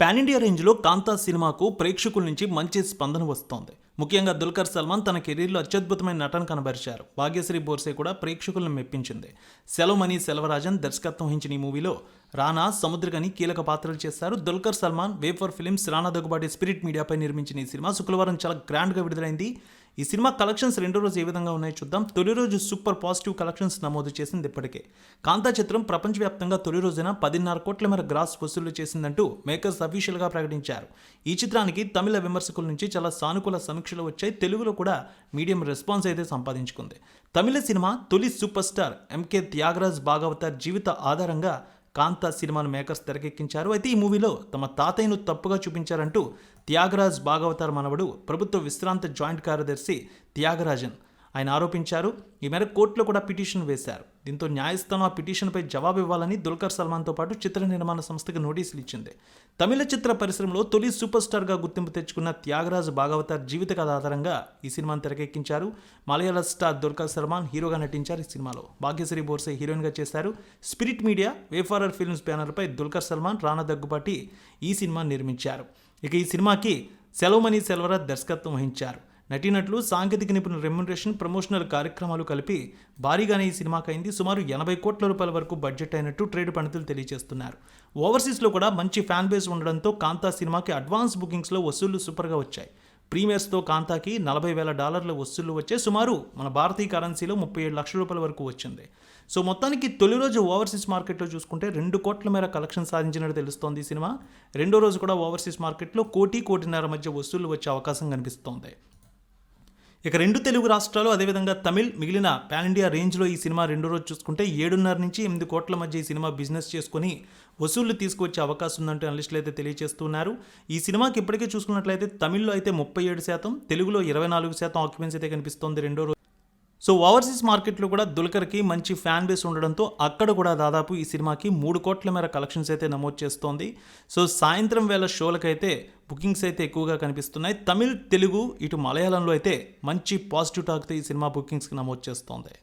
Pan India రేంజ్లో కాంతా సినిమాకు ప్రేక్షకుల నుంచి మంచి స్పందన వస్తోంది. ముఖ్యంగా దుల్కర్ సల్మాన్ తన కెరీర్లో అత్యద్భుతమైన నటన కనబరిచారు. భాగ్యశ్రీ బోర్సే కూడా ప్రేక్షకులను మెప్పించింది. సెలవుమణి సెల్వరాజన్ దర్శకత్వం వహించిన ఈ మూవీలో రానా సముద్రగని కీలక పాత్రలు చేశారు Dulquer Salmaan Wayfarer films Rana Daggubati spirit మీడియాపై నిర్మించిన ఈ సినిమా శుక్రవారం చాలా గ్రాండ్గా విడుదలైంది. ఈ సినిమా కలెక్షన్స్ రెండో రోజు ఏ విధంగా ఉన్నాయో చూద్దాం. తొలి రోజు సూపర్ పాజిటివ్ కలెక్షన్స్ నమోదు చేసింది ఇప్పటికే. కాంతా చిత్రం ప్రపంచవ్యాప్తంగా తొలి రోజున పదిన్నర కోట్ల మేర గ్రాస్ వసూలు చేసిందంటూ మేకర్స్ అఫీషియల్గా ప్రకటించారు. ఈ చిత్రానికి తమిళ విమర్శకుల నుంచి చాలా సానుకూల సమీక్షలు వచ్చాయి. తెలుగులో కూడా మీడియం రెస్పాన్స్ అయితే సంపాదించుకుంది. తమిళ సినిమా తొలి super star MK Thyagaraja Bhagavathar జీవిత ఆధారంగా కాంతా సినిమాను మేకర్స్ తెరకెక్కించారు. అయితే ఈ మూవీలో తమ తాతయ్యను తప్పుగా చూపించారంటూ త్యాగరాజ్ భాగవతార్ మనవడు ప్రభుత్వ విశ్రాంత జాయింట్ కార్యదర్శి త్యాగరాజన్ ఆయన ఆరోపించారు. ఈ మేరకు కోర్టులో కూడా పిటిషన్ వేశారు. దీంతో న్యాయస్థానం ఆ పిటిషన్పై జవాబు ఇవ్వాలని దుల్కర్ సల్మాన్తో పాటు చిత్ర నిర్మాణ సంస్థకి నోటీసులు ఇచ్చింది. తమిళ చిత్ర పరిశ్రమలో తొలి సూపర్ స్టార్గా గుర్తింపు తెచ్చుకున్న త్యాగరాజ్ భాగవతార్ జీవిత కథ ఆధారంగా ఈ సినిమాను తెరకెక్కించారు. మలయాళ స్టార్ దుల్కర్ సల్మాన్ హీరోగా నటించారు ఈ సినిమాలో. భాగ్యశ్రీ బోర్సే హీరోయిన్గా చేశారు. స్పిరిట్ మీడియా వేఫారర్ ఫిల్మ్స్ బ్యానర్పై దుల్కర్ సల్మాన్ రానా దగ్గుబాటి ఈ సినిమా నిర్మించారు. ఇక ఈ సినిమాకి సెలవుమణి సెల్వరా దర్శకత్వం వహించారు. నటీనటులు సాంకేతిక నిపుణుల రెమ్యునరేషన్ ప్రమోషనల్ కార్యక్రమాలు కలిపి భారీగానే ఈ సినిమాకి అయింది సుమారు ఎనభై కోట్ల రూపాయల వరకు బడ్జెట్ అయినట్టు ట్రేడ్ పండితులు తెలియజేస్తున్నారు. ఓవర్సీస్లో కూడా మంచి ఫ్యాన్ బేస్ ఉండడంతో కాంతా సినిమాకి అడ్వాన్స్ బుకింగ్స్లో వసూళ్ళు సూపర్గా వచ్చాయి. ప్రీమియర్స్తో కాంతాకి నలభై వేల డాలర్ల వసూళ్ళు వచ్చే సుమారు మన భారతీయ కరెన్సీలో ముప్పై ఏడు లక్షల రూపాయల వరకు వచ్చింది. సో మొత్తానికి తొలి రోజు ఓవర్సీస్ మార్కెట్లో చూసుకుంటే రెండు కోట్ల మేర కలెక్షన్ సాధించినట్టు తెలుస్తోంది ఈ సినిమా. రెండో రోజు కూడా ఓవర్సీస్ మార్కెట్లో కోటి కోటిన్నర మధ్య వసూళ్ళు వచ్చే అవకాశం కనిపిస్తోంది. ఇక రెండు తెలుగు రాష్ట్రాలు అదేవిధంగా తమిళ్ మిగిలిన పాన్ ఇండియా రేంజ్లో ఈ సినిమా రెండో రోజు చూసుకుంటే ఏడున్నర నుంచి ఎనిమిది కోట్ల మధ్య ఈ సినిమా బిజినెస్ చేసుకొని వసూళ్ళు తీసుకువచ్చే అవకాశం ఉందంటూ అనలిస్టులు అయితే తెలియజేస్తున్నారు. ఈ సినిమాకి ఇప్పటికే చూసుకున్నట్లయితే తమిళ్ళో అయితే ముప్పై ఏడు శాతం తెలుగులో ఇరవై నాలుగు శాతం ఆక్యుపెన్సీ అయితే కనిపిస్తోంది రెండో రోజు. సో ఓవర్సీస్ మార్కెట్లో కూడా దుల్కర్కి మంచి ఫ్యాన్ బేస్ ఉండడంతో అక్కడ కూడా దాదాపు ఈ సినిమాకి మూడు కోట్ల మేర కలెక్షన్స్ అయితే నమోదు చేస్తోంది. సో సాయంత్రం వేళ షోలకైతే బుకింగ్స్ అయితే ఎక్కువగా కనిపిస్తున్నాయి. తమిళ్ తెలుగు ఇటు మలయాళంలో అయితే మంచి పాజిటివ్ టాక్తో ఈ సినిమా బుకింగ్స్కి నమోదు చేస్తోంది.